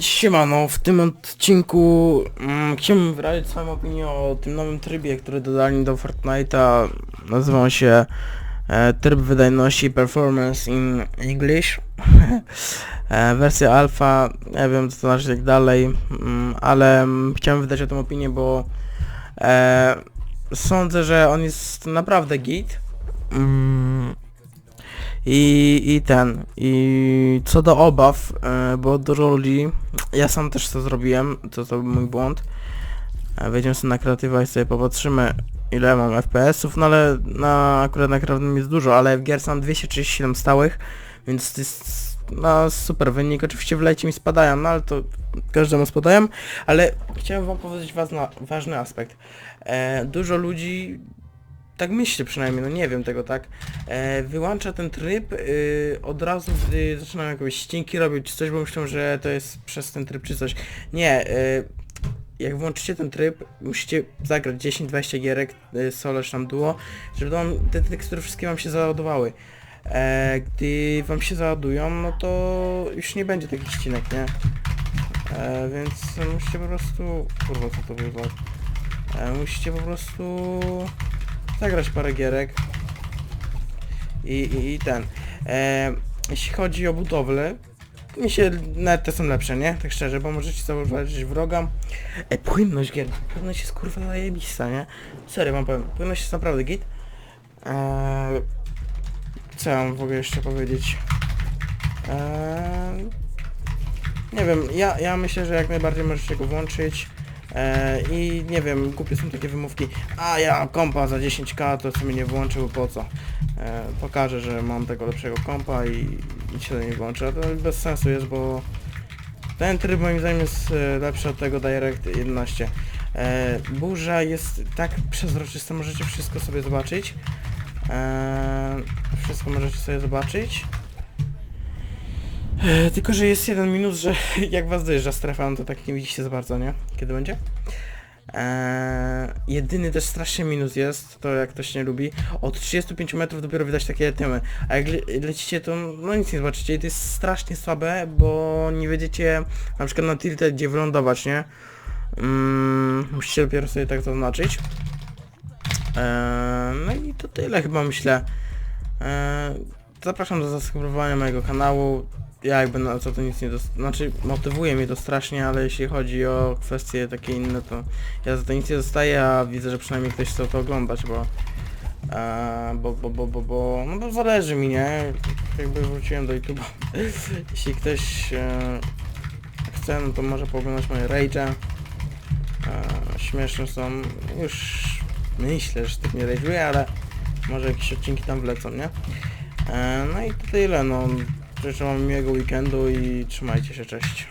Siemano, w tym odcinku mm, chciałbym wyrazić swoją opinię o tym nowym trybie, który dodali do Fortnite'a. Nazywa się e, tryb wydajności Performance in English. e, wersja alfa, nie wiem co to znaczy tak dalej, mm, ale mm, chciałem wydać o tym opinię, bo e, sądzę, że on jest naprawdę git. Mm, i, I ten, i co do obaw, e, bo dużo ludzi, ja sam też to zrobiłem, to to był mój błąd. E, Wejdziemy sobie na kreatywa i sobie popatrzymy ile mam FPS-ów, no ale na, akurat na kreatywnym jest dużo, ale w gier mam 237 stałych, więc to jest no, super wynik. Oczywiście w lecie mi spadają, no ale to każdemu spadają, ale chciałem wam powiedzieć ważna, ważny aspekt. E, dużo ludzi tak myślę przynajmniej, no nie wiem tego tak, e, wyłącza ten tryb y, od razu, gdy zaczynam jakieś ścinki robić czy coś, bo myślą, że to jest przez ten tryb czy coś. Nie, y, jak włączycie ten tryb, musicie zagrać 10-20 gierek y, solo czy tam duo, żeby wam te tekstury wszystkie wam się załadowały. E, gdy wam się załadują, no to już nie będzie takich ścinek, nie? E, więc musicie po prostu... Kurwa, co to było? E, musicie po prostu zagrać parę gierek i, i, i ten. E, jeśli chodzi o budowlę, mi się nawet te są lepsze, nie? Tak szczerze, bo możecie zauważyć wroga. E, płynność gier, płynność jest kurwa zajebista, nie? Serio wam powiem, płynność jest naprawdę git. E, co mam w ogóle jeszcze powiedzieć? E, nie wiem, ja, ja myślę, że jak najbardziej możecie go włączyć. E, I nie wiem, głupie są takie wymówki, a ja kompa za 10k to sobie nie włączył, po co? E, pokażę, że mam tego lepszego kompa i, i się do nie włączę, to bez sensu jest, bo ten tryb moim zdaniem jest e, lepszy od tego Direct 11. E, burza jest tak przezroczysta, możecie wszystko sobie zobaczyć. E, wszystko możecie sobie zobaczyć. E, tylko, że jest jeden minus, że jak was dojeżdża strefa, no to tak nie widzicie za bardzo, nie? Kiedy będzie? Eee, jedyny też straszny minus jest, to jak ktoś nie lubi, od 35 metrów dopiero widać takie tymy, a jak le lecicie to no nic nie zobaczycie i to jest strasznie słabe, bo nie wiedziecie na przykład na tilted gdzie wylądować, nie? Mm, musicie dopiero sobie tak zaznaczyć. Eee, no i to tyle chyba myślę. Eee, zapraszam do zasubskrybowania mojego kanału. Ja jakby na co to nic nie dost... Znaczy motywuje mnie to strasznie, ale jeśli chodzi o kwestie takie inne, to ja za to nic nie dostaję, a widzę, że przynajmniej ktoś chce to oglądać, bo... E, bo, bo, bo, bo, bo, no bo zależy mi, nie? Jakby wróciłem do YouTube'a. jeśli ktoś e, chce, no to może pooglądać moje rage'e. E, śmieszne są. Już myślę, że tak nie rage'uję, ale może jakieś odcinki tam wlecą, nie? E, no i to tyle, no. Życzę wam miłego weekendu i trzymajcie się, cześć.